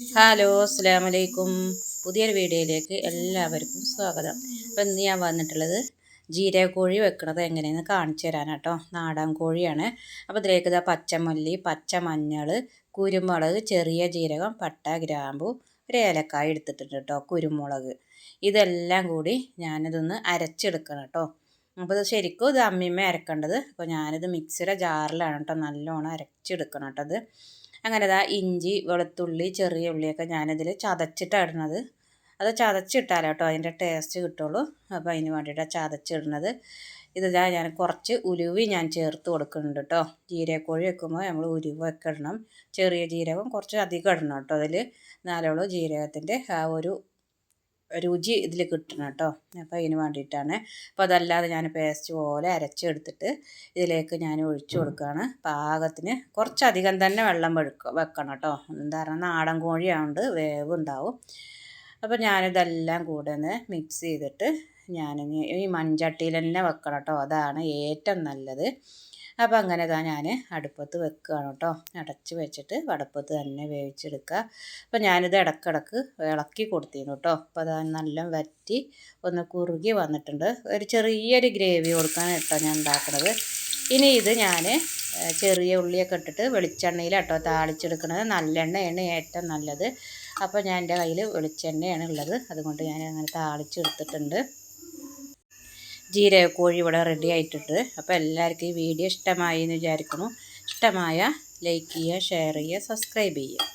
Hello അസ്സാം വലൈക്കും പുതിയൊരു വീഡിയോയിലേക്ക് എല്ലാവർക്കും സ്വാഗതം. അപ്പോൾ ഇന്ന് ഞാൻ വന്നിട്ടുള്ളത് ജീരകോഴി വെക്കുന്നത് എങ്ങനെയെന്ന് കാണിച്ചു തരാൻ കേട്ടോ നാടൻ കോഴിയാണ്. അപ്പോൾ ഇതിലേക്ക് ഇതാ പച്ചമല്ലി പച്ചമഞ്ഞൾ കുരുമുളക് ചെറിയ ജീരകം പട്ട ഗ്രാമ്പു ഒരു ഏലക്കായ എടുത്തിട്ടുണ്ട് കേട്ടോ കുരുമുളക്. ഇതെല്ലാം കൂടി ഞാനിതൊന്ന് അരച്ചെടുക്കണം കേട്ടോ അപ്പോൾ ഇത് ശരിക്കും ഇത് അമ്മിമ്മ അരക്കേണ്ടത്. അപ്പോൾ ഞാനിത് മിക്സിയുടെ ജാറിലാണ് കേട്ടോ നല്ലോണം അരച്ചെടുക്കണം കേട്ടോ അത് അങ്ങനെ ഇതാ ഇഞ്ചി വെളുത്തുള്ളി ചെറിയ ഉള്ളിയൊക്കെ ഞാനിതിൽ ചതച്ചിട്ടാണ് ഇടുന്നത്. അത് ചതച്ചിട്ടാലോ കേട്ടോ അതിന്റെ ടേസ്റ്റ് കിട്ടുള്ളൂ. അപ്പോൾ അതിന് വേണ്ടിയിട്ടാണ് ചതച്ചിടുന്നത്. ഇതാ ഞാൻ കുറച്ച് ഉലുവി ഞാൻ ചേർത്ത് കൊടുക്കുന്നുണ്ട് കേട്ടോ ജീരകക്കോഴി വെക്കുമ്പോൾ നമ്മൾ ഉലുവൊക്കെ ഇടണം. ചെറിയ ജീരകം കുറച്ച് അധികം ഇടണം കേട്ടോ അതിൽ നാലോളം ജീരകത്തിന്റെ ആ ഒരു രുചി ഇതിൽ കിട്ടണം കേട്ടോ. അപ്പോൾ അതിന് വേണ്ടിയിട്ടാണ്. അപ്പോൾ അതല്ലാതെ ഞാൻ പേസ്റ്റ് പോലെ അരച്ചെടുത്തിട്ട് ഇതിലേക്ക് ഞാൻ ഒഴിച്ചു കൊടുക്കുകയാണ്. പാകത്തിന് കുറച്ചധികം തന്നെ വെള്ളം വെക്കുക വെക്കണം കേട്ടോ. എന്താ നാടൻ നാടൻ കോഴിയായതുകൊണ്ട് വേവ് ഉണ്ടാവും. അപ്പോൾ ഞാനിതെല്ലാം കൂടെ ഒന്ന് മിക്സ് ചെയ്തിട്ട് ഞാൻ ഈ മൺചട്ടിയിൽ തന്നെ വെക്കണം കേട്ടോ. അതാണ് ഏറ്റവും നല്ലത്. അപ്പോൾ അങ്ങനെ താ ഞാൻ അടുപ്പത്ത് വെക്കുകയാണ് കേട്ടോ അടച്ച് വെച്ചിട്ട് അടുപ്പത്ത് തന്നെ വേവിച്ചെടുക്കുക. അപ്പോൾ ഞാനിത് ഇടക്കിടക്ക് ഇളക്കി കൊടുത്തിരുന്നു കേട്ടോ അപ്പോൾ അത് നല്ല വറ്റി ഒന്ന് കുറുകി വന്നിട്ടുണ്ട്. ഒരു ചെറിയൊരു ഗ്രേവി കൊടുക്കാൻ കേട്ടോ ഞാൻ ഉണ്ടാക്കുന്നത് ഇനി ഇത് ഞാൻ ചെറിയ ഉള്ളിയൊക്കെ ഇട്ടിട്ട് വെളിച്ചെണ്ണയിൽ കേട്ടോ താളിച്ചെടുക്കുന്നത് നല്ലെണ്ണയാണ് ഏറ്റവും നല്ലത്. അപ്പോൾ ഞാൻ എന്റെ കയ്യിൽ വെളിച്ചെണ്ണയാണ് ഉള്ളത്. അതുകൊണ്ട് ഞാൻ അങ്ങനെ താളിച്ചെടുത്തിട്ടുണ്ട്. ജീരകക്കോഴി ഇവിടെ റെഡി ആയിട്ടുണ്ട്. അപ്പോൾ എല്ലാവർക്കും ഈ വീഡിയോ ഇഷ്ടമായി എന്ന് വിചാരിക്കുന്നു. ഇഷ്ടമായ ലൈക്ക് ചെയ്യുക ഷെയർ ചെയ്യുക സബ്സ്ക്രൈബ് ചെയ്യുക.